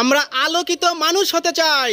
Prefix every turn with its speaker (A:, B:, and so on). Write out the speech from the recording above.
A: আমরা আলোকিত মানুষ হতে চাই।